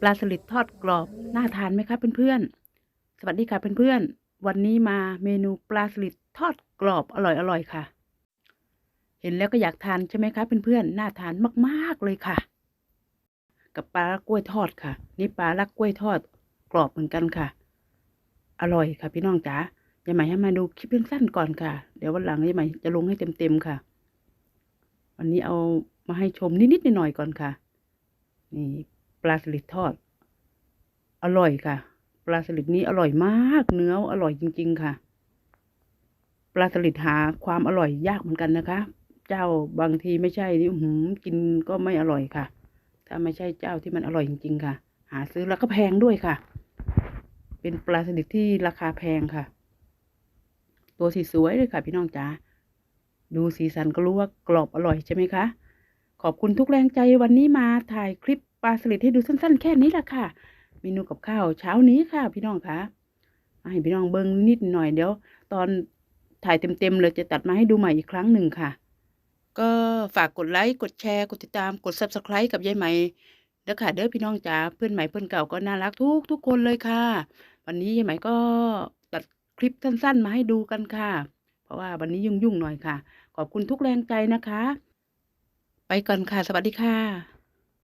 ปลาสลิดทอดกรอบ น่าทานไหมคะเพื่อนๆ สวัสดีค่ะเพื่อนๆ วันนี้มาเมนูปลาสลิดทอดกรอบอร่อยๆค่ะ เห็นแล้วก็อยากทานใช่ไหมคะเพื่อนๆ น่าทานมากๆเลยค่ะ กับปลาลักกล้วยทอดค่ะ นี่ปลาลักกล้วยทอดกรอบเหมือนกันค่ะ อร่อยค่ะพี่น้องจ๋ายาใหม่ให้มาดูคลิปสั้นๆก่อนค่ะ เดี๋ยววันหลังยาใหม่จะลงให้เต็มๆค่ะ วันนี้เอามาให้ชมนิดๆหน่อยๆก่อนค่ะ นี่ ลาสลิดทอด อร่อยค่ะ ปลาสลิดนี้อร่อยมาก เนื้ออร่อยจริง ๆ ค่ะ ปลาสลิดหาความอร่อยยากเหมือนกันนะคะ เจ้าบางทีไม่ใช่นี่อือหือกินก็ไม่อร่อยค่ะ ถ้าไม่ใช่เจ้าที่มันอร่อยจริง ๆ ค่ะ หาซื้อแล้วก็แพงด้วยค่ะ เป็นปลาสลิดที่ราคาแพงค่ะ ตัวสีสวยเลยค่ะ พี่น้องจ๋าดูสีสันก็รู้ว่ากรอบอร่อยใช่ไหมคะ ขอบคุณทุกแรงใจวันนี้มาถ่ายคลิป ปลาสลิดให้ดูสั้น ๆ แค่นี้แหละค่ะ เมนูกับข้าวเช้านี้ค่ะ พี่น้องคะให้พี่น้องเบิ้งนิดหน่อยเดี๋ยว ตอนถ่ายเต็มๆเลยจะตัดมาให้ดูใหม่อีกครั้งหนึ่งค่ะ ก็ฝากกดไลค์กดแชร์กดติดตามกด subscribe กับยายใหม่เด้อค่ะเด้อพี่น้องจ๋าเพื่อนใหม่เพื่อนเก่าก็น่ารักทุกทุกคนเลยค่ะ วันนี้ยายใหม่ก็ตัดคลิปสั้น ๆ มาให้ดูกันค่ะ เพราะว่าวันนี้ยุ่งๆหน่อยค่ะ ขอบคุณทุกแรงใจนะคะ ไปก่อนค่ะ สวัสดีค่ะ